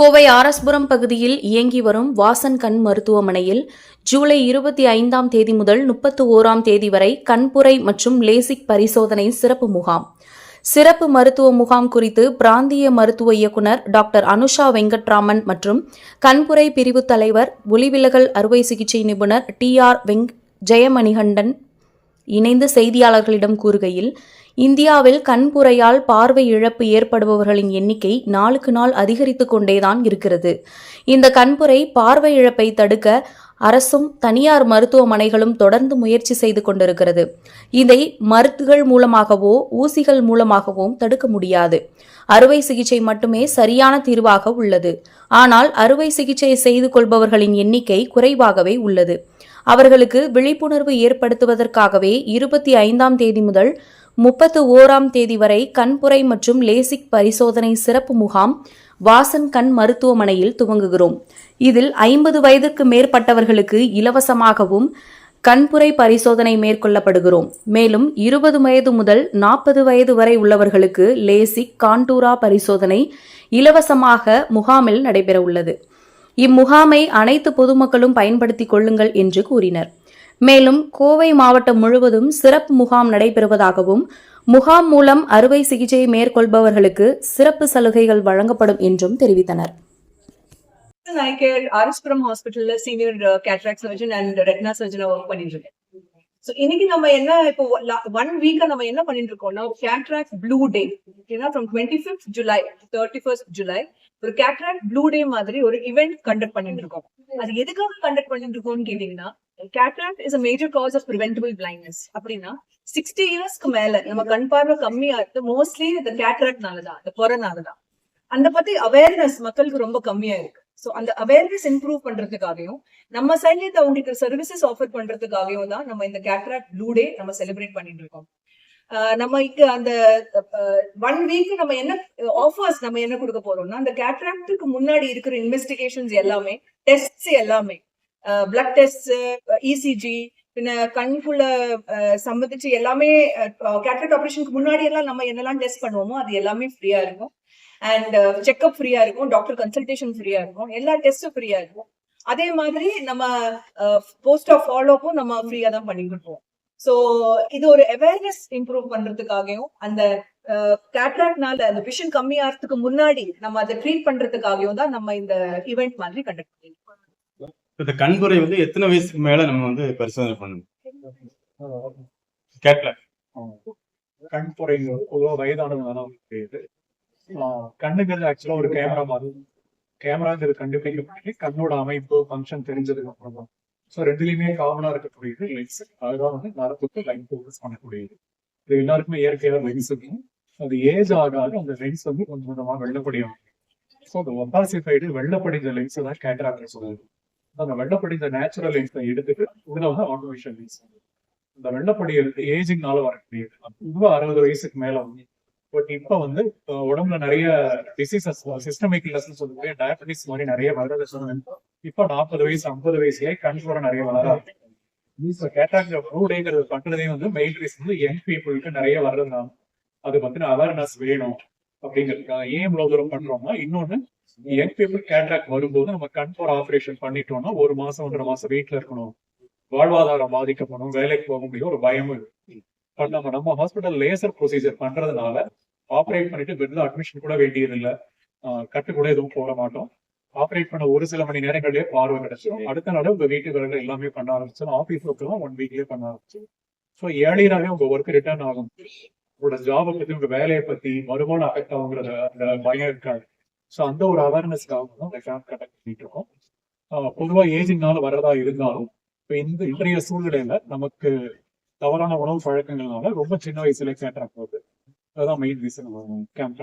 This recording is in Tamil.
கோவை ஆரஸ்புரம் பகுதியில் இயங்கி வரும் வாசன் கண் மருத்துவமனையில் ஜூலை இருபத்தி ஐந்தாம் தேதி முதல் முப்பத்து ஓராம் தேதி வரை கண்புரை மற்றும் லேசிக் பரிசோதனை சிறப்பு முகாம். சிறப்பு மருத்துவ முகாம் குறித்து பிராந்திய மருத்துவ இயக்குநர் டாக்டர் அனுஷா வெங்கட்ராமன் மற்றும் கண்புரை பிரிவு தலைவர் ஒளிவிலகல் அறுவை சிகிச்சை நிபுணர் டி ஆர் வெங் ஜெயமணிகண்டன் இணைந்து செய்தியாளர்களிடம் கூறுகையில் இந்தியாவில் கண்புரையால் பார்வை இழப்பு ஏற்படுபவர்களின் எண்ணிக்கை நாளுக்கு நாள் அதிகரித்துக் கொண்டேதான் இருக்கிறது. இந்த கண்புரை பார்வை இழப்பை தடுக்க அரசும் தனியார் மருத்துவமனைகளும் தொடர்ந்து முயற்சி செய்து கொண்டிருக்கிறது. இதை மருத்துகள் மூலமாகவோ ஊசிகள் மூலமாகவோ தடுக்க முடியாது. அறுவை சிகிச்சை மட்டுமே சரியான தீர்வாக உள்ளது. ஆனால் அறுவை சிகிச்சை செய்து கொள்பவர்களின் எண்ணிக்கை குறைவாகவே உள்ளது. அவர்களுக்கு விழிப்புணர்வு ஏற்படுத்துவதற்காகவே இருபத்தி ஐந்தாம் தேதி முதல் முப்பத்து ஓராம் தேதி வரை கண்புரை மற்றும் லேசிக் பரிசோதனை சிறப்பு முகாம் வாசன் கண் மருத்துவமனையில் துவங்குகிறோம். இதில் ஐம்பது வயதுக்கு மேற்பட்டவர்களுக்கு இலவசமாகவும் கண்புரை பரிசோதனை மேற்கொள்ளப்படுகிறோம். மேலும் இருபது வயது முதல் நாற்பது வயது வரை உள்ளவர்களுக்கு லேசிக் காண்டூரா பரிசோதனை இலவசமாக முகாமில் நடைபெற உள்ளது இம்முகாமை அனைத்து பொதுமக்களும் பயன்படுத்திக் கொள்ளுங்கள் என்று கூறினர். மேலும் கோவை மாவட்டம் முழுவதும் சிறப்பு முகாம் நடைபெறுவதாகவும் முகாம் மூலம் அறுவை சிகிச்சை மேற்கொள்பவர்களுக்கு சிறப்பு சலுகைகள் வழங்கப்படும் என்றும் தெரிவித்தனர். ஐ கேர் ஆர்எஸ்புரம் ஹாஸ்பிட்டல்ல senior cataract surgeon and retina சர்ஜனா work பண்ணிட்டு இருக்கேன். சோ இன்னைக்கு நம்ம என்ன இப்போ ஒன் வீக்கா நம்ம என்ன பண்ணிட்டு இருக்கோம்னா கேட்ராக்ட் ப்ளூ டே ஏன்னா from twenty fifth July thirty first July ஒரு கேட்ராக்ட் ப்ளூ டே மாதிரி ஒரு இவெண்ட் கண்டக்ட் பண்ணிட்டு இருக்கோம் அது எதுக்காக கண்டக்ட் பண்ணிட்டு இருக்கோம்னு கேட்டீங்கன்னா cataract is a major cause of preventable blindness அப்படின்னா சிக்ஸ்டி இயர்ஸ்க்கு மேல நம்ம கண் பார்வை கம்மியா இருக்கு மோஸ்ட்லி இந்த கேட்ராக்ட்னால தான் இந்த பொறனால தான் அந்த பத்தி அவேர்னஸ் மக்களுக்கு ரொம்ப கம்மியா இருக்கு ஸோ அந்த அவேர்னஸ் இம்ப்ரூவ் பண்றதுக்காகவும் நம்ம சைட்ல இருந்து அவங்களுக்கு சர்வீசஸ் ஆஃபர் பண்றதுக்காகவும் தான் நம்ம இந்த கேட்ராக்ட் ப்ளூ டே நம்ம செலிப்ரேட் பண்ணிட்டு இருக்கோம். ஆஹ் நம்ம இங்க அந்த ஒன் வீக் நம்ம என்ன ஆஃபர்ஸ் நம்ம என்ன கொடுக்க போறோம்னா அந்த கேட்ராக்டுக்கு முன்னாடி இருக்கிற இன்வெஸ்டிகேஷன்ஸ் எல்லாமே டெஸ்ட்ஸ் எல்லாமே பிளட் டெஸ்ட் இசிஜி பின்ன கண்குள்ள சம்பந்திச்சு எல்லாமே கேட்ராக்ட் ஆப்ரேஷனுக்கு முன்னாடி எல்லாம் நம்ம என்னெல்லாம் டெஸ்ட் பண்ணுவோமோ அது எல்லாமே ஃப்ரீயா இருக்கும். அண்ட் செக்அப் ஃப்ரீயா இருக்கும் டாக்டர் கன்சல்டேஷன் ஃப்ரீயா இருக்கும் எல்லா டெஸ்ட்டும் ஃப்ரீயா இருக்கும். அதே மாதிரி நம்ம போஸ்ட் ஆஃப் ஃபாலோப்பும் நம்ம ஃப்ரீயா தான் பண்ணி கொடுப்போம் ஸோ இது ஒரு அவேர்னஸ் இம்ப்ரூவ் பண்றதுக்காகவும் அந்த கேட்ராக்ட்னால அந்த விஷன் கம்மியாகிறதுக்கு முன்னாடி நம்ம அதை ட்ரீட் பண்றதுக்காகவும் தான் நம்ம இந்த ஈவெண்ட் மாதிரி கண்டக்ட் பண்ணிருக்கோம் இந்த கண்புரை வந்து எத்தனை வயசுக்கு மேல நம்ம வந்து பரிசோதனை பண்ணணும்? கேட்கல. கண் பொறைங்க பொதுவாக வயதானவங்க தான் தெரியுது கண்ணுங்கிறது ஆக்சுவலா ஒரு கேமரா மாதிரி. கேமராங்கிறது கண்டுபிடிக்கப்பட்டு கண்ணோட அமைப்பு ஃபங்க்ஷன் தெரிஞ்சதுக்கு அப்புறம் தான் ஸோ ரெண்டுலையுமே காமனா இருக்கக்கூடியது லென்ஸ் அதுதான் வந்து நரம்புக்கு லைன் ஃபோக்கஸ் பண்ணக்கூடியது. இது எல்லாருக்குமே இயற்கையாக லென்ஸ் இருக்கும் அது ஏஜ் ஆக ஆக அந்த லென்ஸ் வந்து கொஞ்சம் கொஞ்சமா வெள்ளப்படியும் ஸோ அந்த ஒப்பாசிஃபைடு வெள்ளப்படிஞ்ச லென்ஸ் தான் கேட்டராக்ட் சொல்லுது அந்த வெள்ளப்படிஞ்ச நேச்சுரல் லென்ஸை எடுத்துட்டு உள்ள வந்து ஆட்டோமேஷன் லென்ஸ் இந்த வெள்ளப்படி ஏஜிங்னால வரக்கூடியது. பொதுவாக அறுபது வயசுக்கு மேல வந்து பட் இப்ப வந்து உடம்புல நிறைய டிசீசஸ் சிஸ்டமிக் இல்லஸ்ன்னு சொல்லக்கூடிய டயபெட்டிஸ் மாதிரி நிறைய வர்றது இப்ப நாற்பது வயசு ஐம்பது வயசுலயே கண்ட்ரோல நிறைய வளர கேட்டாக் ப்ளூடேங்கிறது பண்றதே வந்து மெயின் ரீசன் வந்து யங் பீப்புளுக்கு நிறைய வர்றதுனால அது பத்தின அவேர்னஸ் வேணும் அப்படிங்கிறதுக்காக ஏன் இவ்வளவு தூரம் பண்றோம்னா இன்னொன்னு யங் பீப்புள் கேட்ராக் வரும்போது நம்ம கண்ட்ரோல் ஆபரேஷன் பண்ணிட்டோம்னா ஒரு மாசம் ஒன்றரை மாசம் வீட்டுல இருக்கணும். வாழ்வாதாரம் பாதிக்கப்படும் வேலைக்கு போக முடியும் ஒரு பயமும் பட் நம்ம ஹாஸ்பிட்டல் லேசர் ப்ரொசீஜர் பண்றதுனால ஆப்ரேட் பண்ணிட்டு பெட்ல அட்மிஷன் கூட வேண்டியது இல்ல ஆஹ் கட்டு கூட எதுவும் போட மாட்டோம். ஆப்ரேட் பண்ண ஒரு சில மணி நேரங்களிலே பார்வை கிடைச்சிடும் அடுத்த நாள் உங்க வீட்டு வேலை எல்லாமே பண்ண ஆரம்பிச்சிடும் ஆபீஸ் ஒர்க்லாம் ஒன் வீக்லயே பண்ண ஆரம்பிச்சிடும் ஸோ ஏழையினாலே உங்க ஒர்க் ரிட்டர்ன் ஆகும். உங்களோட ஜாபை பத்தி உங்க வேலையை பத்தி வருமானம் அஃபெக்ட் ஆகுங்கிறத அந்த பயம் இருக்காது. ஸோ அந்த ஒரு அவேர்னஸ்க்காக தான் இந்த கேம்ப் கண்டக்ட் பண்ணிட்டு இருக்கோம். ஆஹ் பொதுவா ஏஜிங்னால வரதா இருந்தாலும் இப்ப இந்த இன்றைய சூழ்நிலையில நமக்கு தவறான உணவு பழக்கங்கள்னால ரொம்ப சின்ன வயசுல கேட்டா போகுது அதுதான் மெயின் ரீசன் கேம்ப்